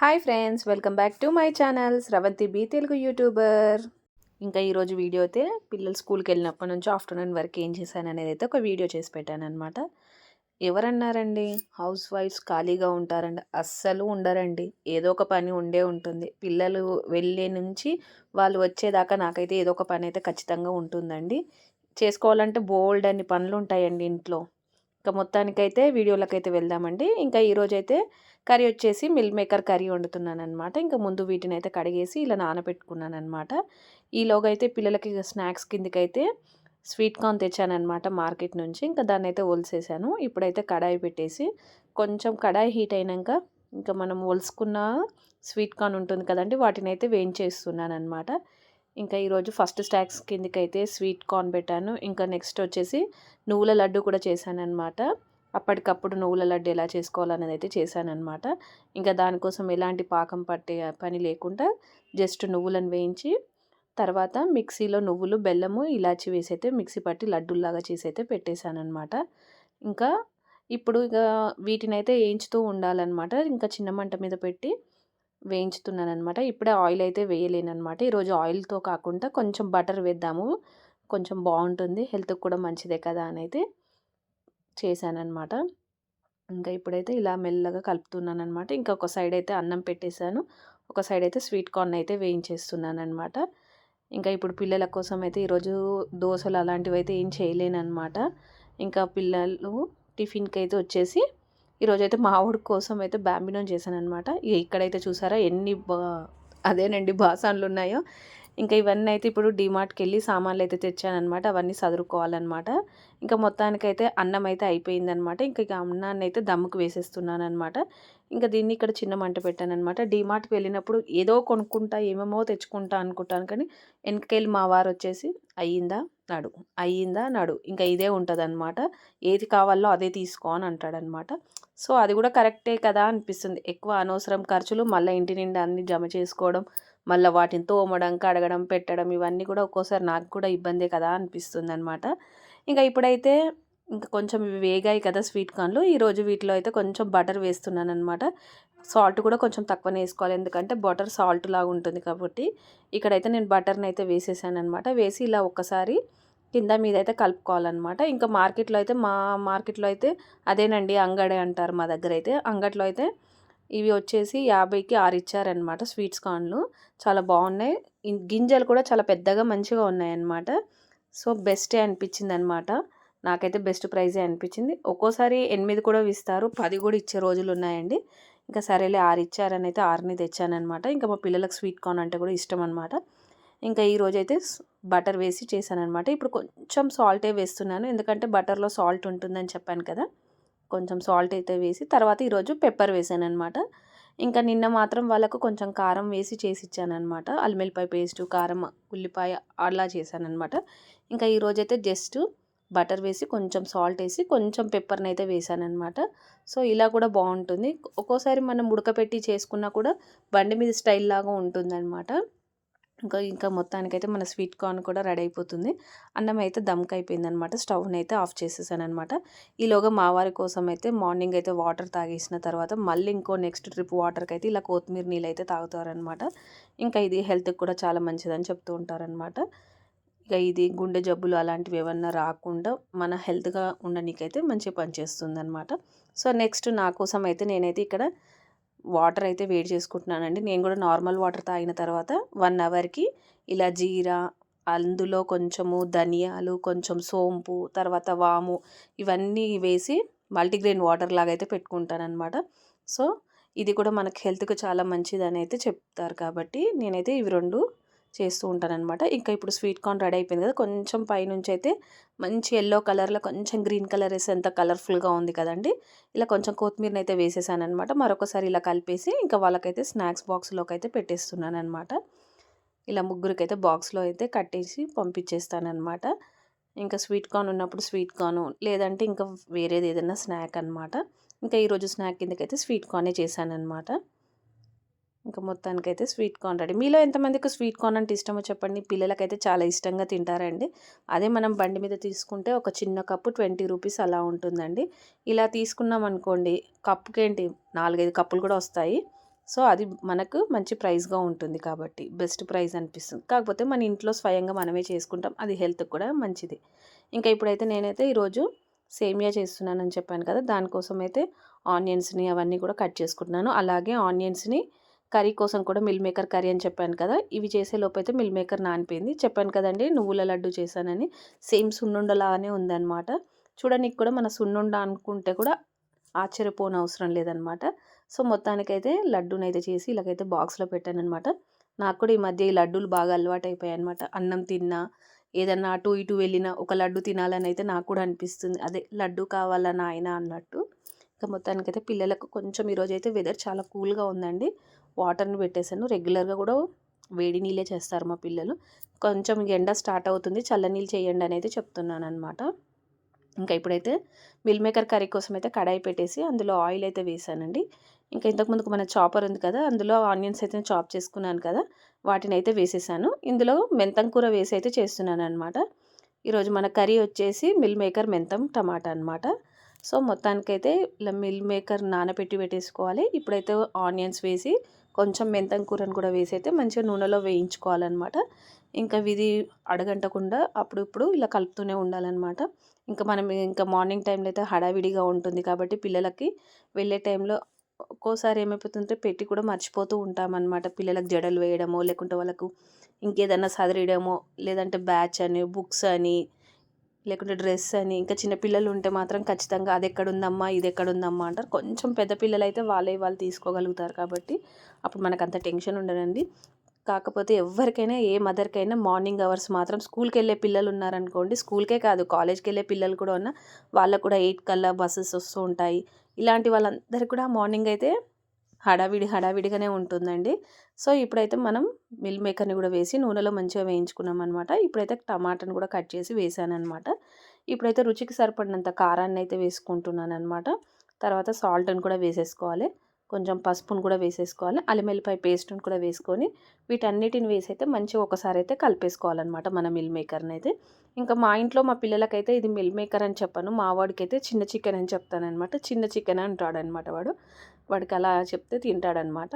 Hi friends welcome back to my channel. Sravanthi B Telugu YouTuber. ఇంకా ఈరోజు video అయితే పిల్లలు స్కూల్కి వెళ్ళినప్పటి నుంచి ఆఫ్టర్నూన్ వరకు ఏం చేశాను అనేది అయితే ఒక వీడియో చేసి పెట్టాను అనమాట ఎవరన్నారండి? హౌస్ వైఫ్స్ ఖాళీగా ఉంటారండి. అస్సలు ఉండరండి. ఏదో ఒక పని ఉండే ఉంటుంది. పిల్లలు వెళ్ళే నుంచి వాళ్ళు వచ్చేదాకా నాకైతే ఏదో ఒక పని అయితే ఖచ్చితంగా ఉంటుందండి. చేసుకోవాలంటే బోల్డ్ అన్ని పనులు ఉంటాయండి ఇంట్లో. ఇంకా మొత్తానికైతే వీడియోలకైతే వెళ్దామండి. ఇంకా ఈరోజైతే కర్రీ వచ్చేసి మిల్ మేకర్ కర్రీ వండుతున్నాను అనమాట ఇంకా ముందు వీటిని అయితే కడిగేసి ఇలా నానబెట్టుకున్నాను అనమాట ఈలోగా అయితే పిల్లలకి స్నాక్స్ కిందకైతే స్వీట్ కార్న్ తెచ్చానమాట మార్కెట్ నుంచి. ఇంకా దాన్ని అయితే ఒలిసేసాను. ఇప్పుడైతే కడాయి పెట్టేసి కొంచెం కడాయి హీట్ అయినాక ఇంకా మనం ఒలుసుకున్న స్వీట్ కార్న్ ఉంటుంది కదండి వాటిని అయితే వేయించేస్తున్నాను అనమాట ఇంకా ఈరోజు ఫస్ట్ స్టాక్స్ కిందకైతే స్వీట్ కార్న్ పెట్టాను. ఇంకా నెక్స్ట్ వచ్చేసి నువ్వుల లడ్డు కూడా చేశాను అనమాట అప్పటికప్పుడు నువ్వుల లడ్డు ఎలా చేసుకోవాలనేది అయితే చేశానమాట ఇంకా దానికోసం ఎలాంటి పాకం పట్టే పని లేకుండా జస్ట్ నువ్వులను వేయించి తర్వాత మిక్సీలో నువ్వులు బెల్లము ఇలాచి వేసి అయితే మిక్సీ పట్టి లడ్డుల్లాగా చేసి అయితే పెట్టేశానమాట ఇంకా ఇప్పుడు ఇక వీటిని అయితే వేయించుతూ ఉండాలన్నమాట. ఇంకా చిన్న మంట మీద పెట్టి వేయించుతున్నాను అనమాట ఇప్పుడే ఆయిల్ అయితే వేయలేనమాట ఈరోజు ఆయిల్తో కాకుండా కొంచెం బటర్ వేద్దాము. కొంచెం బాగుంటుంది. హెల్త్కి కూడా మంచిదే కదా అని అయితే చేశానమాట ఇంకా ఇప్పుడైతే ఇలా మెల్లగా కలుపుతున్నాను అనమాట ఇంకా ఒక సైడ్ అయితే అన్నం పెట్టేశాను. ఒక సైడ్ అయితే స్వీట్ కార్న్ అయితే వేయించేస్తున్నాను అనమాట ఇంకా ఇప్పుడు పిల్లల కోసం అయితే ఈరోజు దోశలు అలాంటివి అయితే ఏం చేయలేనమాట ఇంకా పిల్లలు టిఫిన్కి అయితే వచ్చేసి ఈరోజు అయితే మావుడి కోసం అయితే బ్యాంబినో చేశాను అనమాట ఇక్కడైతే చూసారా ఎన్ని అదేనండి బాసాన్లు ఉన్నాయో ఇంకా ఇవన్నీ అయితే ఇప్పుడు డిమార్ట్కి వెళ్ళి సామాన్లు అయితే తెచ్చానమాట అవన్నీ చదువుకోవాలన్నమాట ఇంకా మొత్తానికైతే అన్నం అయితే అయిపోయిందనమాట ఇంకా ఇక అన్నాన్ని అయితే దమ్ముకు వేసేస్తున్నాను అనమాట ఇంకా దీన్ని ఇక్కడ చిన్న మంట పెట్టాను అనమాట డిమార్ట్కి వెళ్ళినప్పుడు ఏదో కొనుక్కుంటా ఏమేమో తెచ్చుకుంటా అనుకుంటాను కానీ వెనకకెళ్ళి మా వారు వచ్చేసి అయ్యిందా? నడు. అయ్యిందా? నడు. ఇంకా ఇదే ఉంటుంది ఏది కావాలో అదే తీసుకో అని అంటాడనమాట సో అది కూడా కరెక్టే కదా అనిపిస్తుంది. ఎక్కువ అనవసరం ఖర్చులు మళ్ళీ ఇంటి నిండా అన్ని జమ చేసుకోవడం మళ్ళీ వాటిని తోమడం కడగడం పెట్టడం ఇవన్నీ కూడా ఒక్కోసారి నాకు కూడా ఇబ్బందే కదా అనిపిస్తుంది అనమాట ఇంకా ఇప్పుడైతే ఇంకా కొంచెం ఇవి వేగాయి కదా స్వీట్ కార్న్లు. ఈరోజు వీటిలో అయితే కొంచెం బటర్ వేస్తున్నాను అనమాట సాల్ట్ కూడా కొంచెం తక్కువనే వేసుకోవాలి. ఎందుకంటే బటర్ సాల్ట్ లాగా ఉంటుంది కాబట్టి ఇక్కడైతే నేను బటర్ని అయితే వేసేసాను అనమాట వేసి ఇలా ఒక్కసారి కింద మీద అయితే కలుపుకోవాలన్నమాట. ఇంకా మార్కెట్లో అయితే మా మార్కెట్లో అయితే అదేనండి అంగడి అంటారు మా దగ్గర అయితే. అంగట్లో అయితే ఇవి వచ్చేసి యాభైకి ఆరు ఇచ్చారనమాట స్వీట్స్ కార్న్లు. చాలా బాగున్నాయి. గింజలు కూడా చాలా పెద్దగా మంచిగా ఉన్నాయన్నమాట. సో బెస్టే అనిపించింది అనమాట నాకైతే బెస్ట్ ప్రైజే అనిపించింది. ఒక్కోసారి ఎనిమిది కూడా ఇస్తారు పది కూడా ఇచ్చే రోజులు ఉన్నాయండి. ఇంకా సరేలే ఆరు ఇచ్చారని అయితే ఆరుని తెచ్చానమాట ఇంకా మా పిల్లలకు స్వీట్ కార్న్ అంటే కూడా ఇష్టం అనమాట ఇంకా ఈరోజైతే బటర్ వేసి చేశానమాట ఇప్పుడు కొంచెం సాల్టే వేస్తున్నాను. ఎందుకంటే బటర్లో సాల్ట్ ఉంటుందని చెప్పాను కదా. కొంచెం సాల్ట్ అయితే వేసి తర్వాత ఈరోజు పెప్పర్ వేసాను అనమాట ఇంకా నిన్న మాత్రం వాళ్ళకు కొంచెం కారం వేసి చేసి ఇచ్చానమాట అల్లిమిల్లిపాయ పేస్టు కారం ఉల్లిపాయ అలా చేశానమాట ఇంకా ఈరోజైతే జస్ట్ బటర్ వేసి కొంచెం సాల్ట్ వేసి కొంచెం పెప్పర్ని అయితే వేసానమాట సో ఇలా కూడా బాగుంటుంది. ఒక్కోసారి మనం ఉడకపెట్టి చేసుకున్నా కూడా బండి మీద స్టైల్ లాగా ఉంటుందన్నమాట. ఇంకా ఇంకా మొత్తానికైతే మన స్వీట్ కార్న్ కూడా రెడీ అయిపోతుంది. అన్నం అయితే దమ్కి అయిపోయింది అనమాట స్టవ్ని అయితే ఆఫ్ చేసేసాను అనమాట ఈలోగా మా వారి కోసం అయితే మార్నింగ్ అయితే వాటర్ తాగేసిన తర్వాత మళ్ళీ ఇంకో నెక్స్ట్ ట్రిప్ వాటర్కి అయితే ఇలా కొత్తిమీర నీళ్ళు అయితే తాగుతారనమాట. ఇంకా ఇది హెల్త్కి కూడా చాలా మంచిదని చెప్తూ ఉంటారనమాట. ఇక ఇది గుండె జబ్బులు అలాంటివి ఏమన్నా రాకుండా మన హెల్త్గా ఉండనీకైతే మంచిగా పనిచేస్తుంది అనమాట సో నెక్స్ట్ నా కోసం అయితే నేనైతే ఇక్కడ వాటర్ అయితే వేడి చేసుకుంటున్నానండి. నేను కూడా నార్మల్ వాటర్ తాగిన తర్వాత వన్ అవర్కి ఇలా జీరా అందులో కొంచెము ధనియాలు కొంచెం సోంపు తర్వాత వాము ఇవన్నీ వేసి మల్టీగ్రెయిన్ వాటర్ లాగా అయితే పెట్టుకుంటానమాట సో ఇది కూడా మనకి హెల్త్కి చాలా మంచిదని అయితే చెప్తారు కాబట్టి నేనైతే ఇవి రెండు చేస్తూ ఉంటానన్నమాట. ఇంకా ఇప్పుడు స్వీట్ కార్న్ రెడీ అయిపోయింది కదా కొంచెం పైనుంచి అయితే మంచి ఎల్లో కలర్లో కొంచెం గ్రీన్ కలర్ వేసి ఎంత కలర్ఫుల్గా ఉంది కదండి. ఇలా కొంచెం కొత్తిమీరని అయితే వేసేసానమాట మరొకసారి ఇలా కలిపేసి ఇంకా వాళ్ళకైతే స్నాక్స్ బాక్స్లోకి అయితే పెట్టేస్తున్నాను అనమాట ఇలా ముగ్గురికి అయితే బాక్స్లో అయితే కట్టేసి పంపించేస్తానమాట ఇంకా స్వీట్ కార్న్ ఉన్నప్పుడు స్వీట్ కార్న్ లేదంటే ఇంకా వేరేది ఏదైనా స్నాక్ అనమాట ఇంకా ఈరోజు స్నాక్ కిందకైతే స్వీట్ కార్నే చేశానమాట ఇంకా మొత్తానికైతే స్వీట్ కార్న్ రెడీ. మీలో ఎంతమందికి స్వీట్ కార్న్ అంటే ఇష్టమో చెప్పండి. పిల్లలకైతే చాలా ఇష్టంగా తింటారండి. అదే మనం బండి మీద తీసుకుంటే ఒక చిన్న కప్పు ట్వంటీ రూపీస్ అలా ఉంటుందండి. ఇలా తీసుకున్నాం అనుకోండి కప్పుకేంటి? నాలుగైదు కప్పులు కూడా వస్తాయి. సో అది మనకు మంచి ప్రైస్గా ఉంటుంది కాబట్టి బెస్ట్ ప్రైస్ అనిపిస్తుంది. కాకపోతే మన ఇంట్లో స్వయంగా మనమే చేసుకుంటాం. అది హెల్త్కి కూడా మంచిది. ఇంకా ఇప్పుడైతే నేనైతే ఈరోజు సేమియా చేస్తున్నానని చెప్పాను కదా దానికోసం అయితే ఆనియన్స్ని అవన్నీ కూడా కట్ చేసుకుంటున్నాను. అలాగే ఆనియన్స్ని కర్రీ కోసం కూడా మిల్ మేకర్ కర్రీ అని చెప్పాను కదా ఇవి చేసే లోపైతే అయితే మిల్ మేకర్ నానిపోయింది. చెప్పాను కదండి నువ్వుల లడ్డు చేశానని. సేమ్ సున్నుండలానే ఉందన్నమాట. చూడడానికి కూడా మన సున్నుండ అనుకుంటే కూడా ఆశ్చర్యపోన అవసరం లేదనమాట సో మొత్తానికైతే లడ్డూనైతే చేసి ఇలాగైతే బాక్స్లో పెట్టాను అనమాట నాకు కూడా ఈ మధ్య ఈ లడ్డూలు బాగా అలవాటు అయిపోయాయి అనమాట అన్నం తిన్నా ఏదన్నా అటు ఇటు వెళ్ళినా ఒక లడ్డు తినాలని అయితే నాకు కూడా అనిపిస్తుంది. అదే లడ్డు కావాలా నాయన అన్నట్టు. ఇంకా మొత్తానికైతే పిల్లలకు కొంచెం ఈరోజు అయితే వెదర్ చాలా కూల్గా ఉందండి. వాటర్ని పెట్టేశాను. రెగ్యులర్గా కూడా వేడి నీళ్ళే చేస్తారు మా పిల్లలు. కొంచెం ఎండ స్టార్ట్ అవుతుంది. చల్లనీళ్ళు చేయండి అని అయితే చెప్తున్నాను అనమాట ఇంకా ఇప్పుడైతే మిల్ మేకర్ కర్రీ కోసం అయితే కడాయి పెట్టేసి అందులో ఆయిల్ అయితే వేసానండి. ఇంకా ఇంతకుముందుకు మన చాపర్ ఉంది కదా అందులో ఆనియన్స్ అయితే చాప్ చేసుకున్నాను కదా వాటిని అయితే వేసేసాను. ఇందులో మెంతం కూర వేసి అయితే చేస్తున్నాను అనమాట ఈరోజు మన కర్రీ వచ్చేసి మిల్ మేకర్ మెంతం టమాటా అనమాట సో మొత్తానికైతే ఇలా మిల్ మేకర్ నానబెట్టి పెట్టేసుకోవాలి. ఇప్పుడైతే ఆనియన్స్ వేసి కొంచెం మెంతం కూరని కూడా వేసి అయితే మంచిగా నూనెలో వేయించుకోవాలన్నమాట. ఇంకా ఇది అడగంటకుండా అప్పుడు ఇప్పుడు ఇలా కలుపుతూనే ఉండాలన్నమాట. ఇంకా మనం ఇంకా మార్నింగ్ టైంలో అయితే హడావిడిగా ఉంటుంది కాబట్టి పిల్లలకి వెళ్ళే టైంలో ఒక్కోసారి ఏమైపోతుంటే పెట్టి కూడా మర్చిపోతూ ఉంటామన్నమాట. పిల్లలకు జడలు వేయడమో లేకుంటే వాళ్ళకు ఇంకేదన్నా సదరేయడమో లేదంటే బ్యాచ్ అని బుక్స్ అని లేకుంటే డ్రెస్ అని ఇంకా చిన్నపిల్లలు ఉంటే మాత్రం ఖచ్చితంగా అది ఎక్కడ ఉందమ్మా ఇది ఎక్కడుందమ్మా అంటారు. కొంచెం పెద్ద పిల్లలు అయితే వాళ్ళే వాళ్ళు తీసుకోగలుగుతారు కాబట్టి అప్పుడు మనకు అంత టెన్షన్ ఉండదండి. కాకపోతే ఎవరికైనా ఏ మదర్కైనా మార్నింగ్ అవర్స్ మాత్రం స్కూల్కి వెళ్ళే పిల్లలు ఉన్నారనుకోండి స్కూల్కే కాదు కాలేజ్కి వెళ్ళే పిల్లలు కూడా ఉన్న వాళ్ళకు కూడా ఎయిట్ కల్లా బస్సెస్ వస్తూ ఉంటాయి. ఇలాంటి వాళ్ళందరికీ కూడా మార్నింగ్ అయితే హడావిడి హడావిడిగానే ఉంటుందండి. సో ఇప్పుడైతే మనం మిల్ మేకర్ని కూడా వేసి నూనెలో మంచిగా వేయించుకున్నాం అనమాట ఇప్పుడైతే టమాటాని కూడా కట్ చేసి వేసాను అనమాట ఇప్పుడైతే రుచికి సరిపడినంత కారాన్ని అయితే వేసుకుంటున్నాను అనమాట తర్వాత సాల్ట్ని కూడా వేసేసుకోవాలి. కొంచెం పసుపును కూడా వేసేసుకోవాలి అల్లిమెల్లిపాయ పేస్ట్ని కూడా వేసుకొని వీటన్నిటిని వేసి అయితే మంచిగా ఒకసారి అయితే కలిపేసుకోవాలన్నమాట మన మిల్ మేకర్ని అయితే ఇంకా మా ఇంట్లో మా పిల్లలకైతే ఇది మిల్ మేకర్ అని చెప్పాను మా వాడికి అయితే చిన్న చికెన్ అని చెప్తానమాట చిన్న చికెన్ అంటాడనమాట వాడు. వాడికి అలా చెప్తే తింటాడనమాట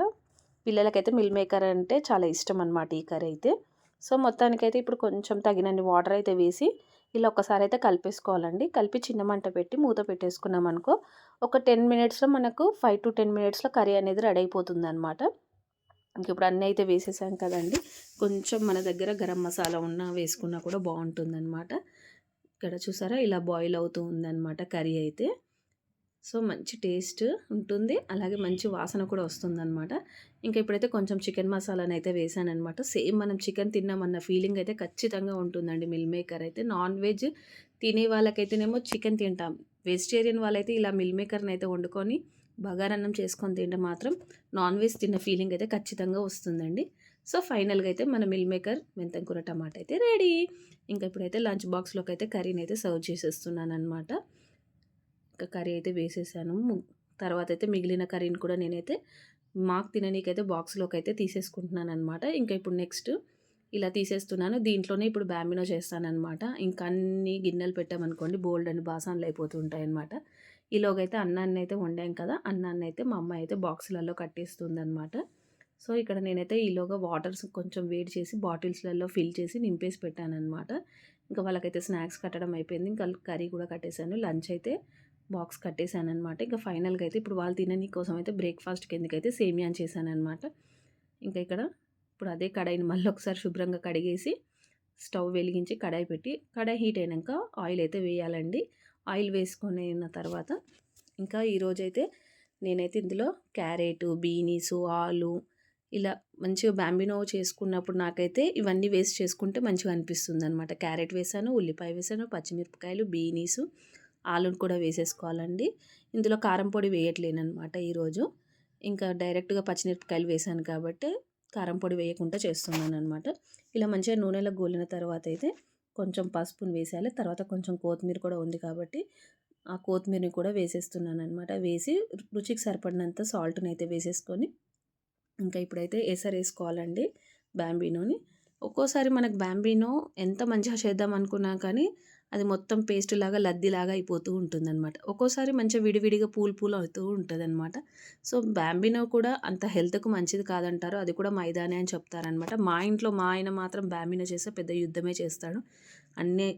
పిల్లలకైతే మిల్ మేకర్ అంటే చాలా ఇష్టం అనమాట ఈ కర్రీ అయితే. సో మొత్తానికైతే ఇప్పుడు కొంచెం తగినన్ని వాటర్ అయితే వేసి ఇలా ఒకసారి అయితే కలిపేసుకోవాలండి. కలిపి చిన్న మంట పెట్టి మూత పెట్టేసుకున్నాం అనుకో ఒక టెన్ మినిట్స్లో మనకు ఫైవ్ టు టెన్ మినిట్స్లో కర్రీ అనేది రెడీ అయిపోతుంది అనమాట ఇంక ఇప్పుడు అన్నీ అయితే వేసేసాం కదండి. కొంచెం మన దగ్గర గరం మసాలా ఉన్న వేసుకున్నా కూడా బాగుంటుంది అనమాట ఇక్కడ చూసారా? ఇలా బాయిల్ అవుతూ ఉందన్నమాట కర్రీ అయితే. సో మంచి టేస్ట్ ఉంటుంది. అలాగే మంచి వాసన కూడా వస్తుందన్నమాట. ఇంకా ఇప్పుడైతే కొంచెం చికెన్ మసాలాని అయితే వేసానమాట సేమ్ మనం చికెన్ తిన్నామన్న ఫీలింగ్ అయితే ఖచ్చితంగా ఉంటుందండి మిల్ మేకర్ అయితే. నాన్ వెజ్ తినే వాళ్ళకైతేనేమో చికెన్ తింటాం. వెజిటేరియన్ వాళ్ళైతే ఇలా మిల్ మేకర్ని అయితే వండుకొని బగారన్నం చేసుకొని తింటే మాత్రం నాన్ వెజ్ తిన్న ఫీలింగ్ అయితే ఖచ్చితంగా వస్తుందండి. సో ఫైనల్గా అయితే మన మిల్ మేకర్ మెంతం కూర టమాటా అయితే రెడీ. ఇంకా ఇప్పుడైతే లంచ్ బాక్స్లోకి అయితే కర్రీని అయితే సర్వ్ చేసేస్తున్నాను అనమాట ఇంకా కర్రీ అయితే వేసేసాను. తర్వాత అయితే మిగిలిన కర్రీని కూడా నేనైతే మాకు తిననీకైతే బాక్స్లోకి అయితే తీసేసుకుంటున్నాను అనమాట ఇంకా ఇప్పుడు నెక్స్ట్ ఇలా తీసేస్తున్నాను. దీంట్లోనే ఇప్పుడు బ్యాంబినో చేస్తానమాట ఇంకా అన్ని గిన్నెలు పెట్టామనుకోండి బోల్డ్ అని బాసాన్లు అయిపోతుంటాయి అనమాట ఈలోగైతే అన్నాన్ని అయితే వండాం కదా అన్నాన్ని అయితే మా అమ్మాయి అయితే బాక్సులలో కట్టేస్తుంది అనమాట సో ఇక్కడ నేనైతే ఈలోగా వాటర్స్ కొంచెం వేడి చేసి బాటిల్స్లలో ఫిల్ చేసి నింపేసి పెట్టాను అనమాట ఇంకా వాళ్ళకైతే స్నాక్స్ కట్టడం అయిపోయింది. ఇంకా కర్రీ కూడా కట్టేశాను. లంచ్ అయితే బాక్స్ కట్టేశానమాట ఇంకా ఫైనల్గా అయితే ఇప్పుడు వాళ్ళు తినని కోసం అయితే బ్రేక్ఫాస్ట్ కిందకైతే సేమియాన్ చేశాను అనమాట ఇంకా ఇక్కడ ఇప్పుడు అదే కడాయిని మళ్ళీ ఒకసారి శుభ్రంగా కడిగేసి స్టవ్ వెలిగించి కడాయి పెట్టి కడాయి హీట్ అయినాక ఆయిల్ అయితే వేయాలండి. ఆయిల్ వేసుకొని ఉన్న తర్వాత ఇంకా ఈరోజైతే నేనైతే ఇందులో క్యారెట్ బీనీస్ ఆలు ఇలా మంచిగా బ్యాంబినో చేసుకున్నప్పుడు నాకైతే ఇవన్నీ వేస్ట్ చేసుకుంటే మంచిగా అనిపిస్తుంది అనమాట క్యారెట్ వేసాను ఉల్లిపాయ వేసాను పచ్చిమిరపకాయలు బీనీసు ఆలుని కూడా వేసేసుకోవాలండి. ఇందులో కారం పొడి వేయట్లేనమాట ఈరోజు. ఇంకా డైరెక్ట్గా పచ్చిమిరపకాయలు వేసాను కాబట్టి కారం పొడి వేయకుండా చేస్తున్నాను అనమాట ఇలా మంచిగా నూనెలో గోలిన తర్వాత అయితే కొంచెం పసుపుని వేసేయాలి. తర్వాత కొంచెం కొత్తిమీర కూడా ఉంది కాబట్టి ఆ కొత్తిమీరని కూడా వేసేస్తున్నాను అనమాట వేసి రుచికి సరిపడినంత సాల్ట్ని అయితే వేసేసుకొని ఇంకా ఇప్పుడైతే ఎసరు వేసుకోవాలండి బ్యాంబీనోని ఒక్కోసారి మనకు బ్యాంబీనో ఎంత మంచిగా చేద్దాం అనుకున్నా కానీ అది మొత్తం పేస్ట్ లాగా లద్దిలాగా అయిపోతూ ఉంటుందన్నమాట. ఒక్కోసారి మంచిగా విడివిడిగా పూలు పూలు అవుతూ ఉంటుందన్నమాట. సో బ్యాంబినో కూడా అంత హెల్త్కు మంచిది కాదంటారు. అది కూడా మైదానే అని చెప్తారనమాట మా ఇంట్లో మా ఆయన మాత్రం బ్యాంబినో చేస్తే పెద్ద యుద్ధమే చేస్తాడు. అన్నీ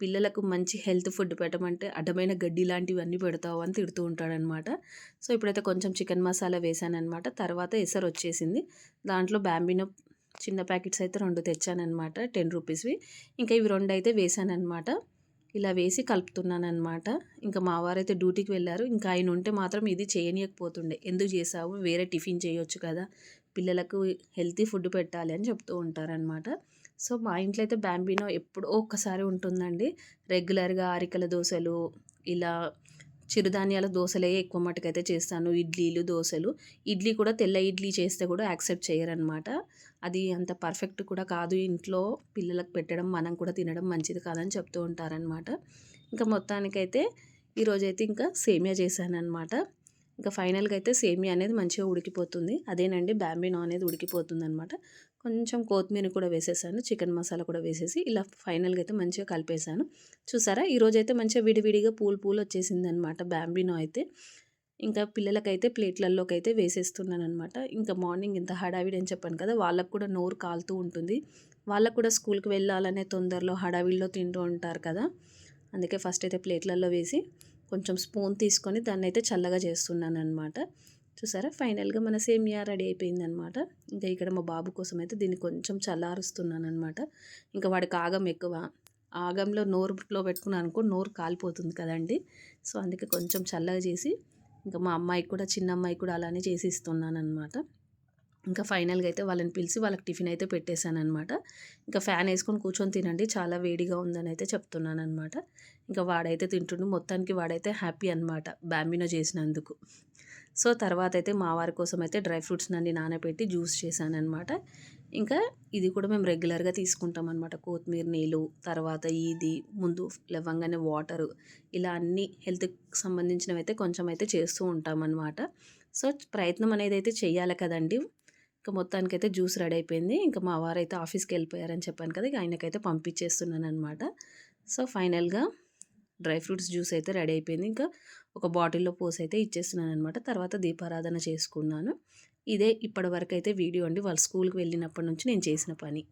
పిల్లలకు మంచి హెల్త్ ఫుడ్ పెట్టమంటే అడ్డమైన గడ్డి లాంటివి అన్నీ పెడతావు అని తిడుతూ ఉంటాడనమాట సో ఇప్పుడైతే కొంచెం చికెన్ మసాలా వేసానమాట తర్వాత ఎసరు వచ్చేసింది. దాంట్లో బ్యాంబినో చిన్న ప్యాకెట్స్ అయితే రెండు తెచ్చానమాట టెన్ రూపీస్వి. ఇంకా ఇవి రెండు అయితే వేసానమాట ఇలా వేసి కలుపుతున్నానమాట ఇంకా మా వారైతే డ్యూటీకి వెళ్ళారు. ఇంకా ఆయన ఉంటే మాత్రం ఇది చేయనీయకపోతుండే. ఎందుకు చేసావు? వేరే టిఫిన్ చేయొచ్చు కదా. పిల్లలకు హెల్తీ ఫుడ్ పెట్టాలి అని చెప్తూ ఉంటారనమాట సో మా ఇంట్లో అయితే బ్యాంబినో ఎప్పుడో ఒక్కసారి ఉంటుందండి. రెగ్యులర్గా అరికల దోశలు ఇలా చిరుధాన్యాల దోశలే ఎక్కువ మటుకైతే చేస్తాను. ఇడ్లీలు దోశలు. ఇడ్లీ కూడా తెల్ల ఇడ్లీ చేస్తే కూడా యాక్సెప్ట్ చేయరనమాట అది అంత పర్ఫెక్ట్ కూడా కాదు. ఇంట్లో పిల్లలకు పెట్టడం మనం కూడా తినడం మంచిది కాదని చెప్తూ ఉంటారనమాట ఇంకా మొత్తానికైతే ఈరోజైతే ఇంకా సేమియా చేశానమాట ఇంకా ఫైనల్గా అయితే సేమియా అనేది మంచిగా ఉడికిపోతుంది. అదేనండి బ్యాంబినో అనేది ఉడికిపోతుంది అనమాట కొంచెం కొత్తిమీర కూడా వేసేసాను చికెన్ మసాలా కూడా వేసేసి ఇలా ఫైనల్గా అయితే మంచిగా కలిపేశాను. చూసారా? ఈరోజు అయితే మంచిగా విడివిడిగా పూలు పూలు వచ్చేసింది అనమాట బ్యాంబినో అయితే. ఇంకా పిల్లలకైతే ప్లేట్లలోకి అయితే వేసేస్తున్నాను అనమాట ఇంకా మార్నింగ్ ఇంత హడావిడి అని చెప్పాను కదా వాళ్ళకు కూడా నోరు కాలుతూ ఉంటుంది. వాళ్ళకు కూడా స్కూల్కి వెళ్ళాలనే తొందరలో హడావిడిలో తింటూ ఉంటారు కదా. అందుకే ఫస్ట్ అయితే ప్లేట్లలో వేసి కొంచెం స్పూన్ తీసుకొని దాన్ని అయితే చల్లగా చేస్తున్నాను అనమాట చూసారా? ఫైనల్గా మన సేమియా రెడీ అయిపోయిందనమాట ఇంకా ఇక్కడ మా బాబు కోసం అయితే దీన్ని కొంచెం చల్లారుస్తున్నాను అనమాట ఇంకా వాడికి ఆగం ఎక్కువ. ఆగంలో నోరులో పెట్టుకున్నాను అనుకో నోరు కాలిపోతుంది కదండి. సో అందుకే కొంచెం చల్లగా చేసి ఇంకా మా అమ్మాయికి కూడా చిన్న అమ్మాయికి కూడా అలానే చేసి ఇస్తున్నాను అనమాట ఇంకా ఫైనల్గా అయితే వాళ్ళని పిలిచి వాళ్ళకి టిఫిన్ అయితే పెట్టేశాను అనమాట ఇంకా ఫ్యాన్ వేసుకొని కూర్చొని తినండి చాలా వేడిగా ఉందని అయితే చెప్తున్నాను అనమాట ఇంకా వాడైతే తింటుండు మొత్తానికి వాడైతే హ్యాపీ అనమాట బ్యాంబినో చేసినందుకు. సో తర్వాత అయితే మా వారి కోసం అయితే డ్రై ఫ్రూట్స్ నన్ను నానబెట్టి జ్యూస్ చేశాను అనమాట ఇంకా ఇది కూడా మేము రెగ్యులర్గా తీసుకుంటాం అనమాట కొత్తిమీర నీళ్ళు తర్వాత ఇది ముందు లవంగానే వాటరు ఇలా అన్ని హెల్త్కి సంబంధించినవి అయితే కొంచెం అయితే చేస్తూ ఉంటాం అనమాట సో ప్రయత్నం అనేది అయితే చేయాలి కదండి. ఇంకా మొత్తానికైతే జ్యూస్ రెడీ అయిపోయింది. ఇంకా మా వారైతే ఆఫీస్కి వెళ్ళిపోయారని చెప్పాను కదా ఆయనకైతే పంపించేస్తున్నాను అనమాట సో ఫైనల్గా డ్రై ఫ్రూట్స్ జ్యూస్ అయితే రెడీ అయిపోయింది. ఇంకా ఒక బాటిల్లో పోసి అయితే ఇచ్చేస్తున్నాను అనమాట తర్వాత దీపారాధన చేసుకున్నాను. ఇదే ఇప్పటివరకు అయితే వీడియో అండి. వాళ్ళ స్కూల్కి వెళ్ళినప్పటి నుంచి నేను చేసిన పని.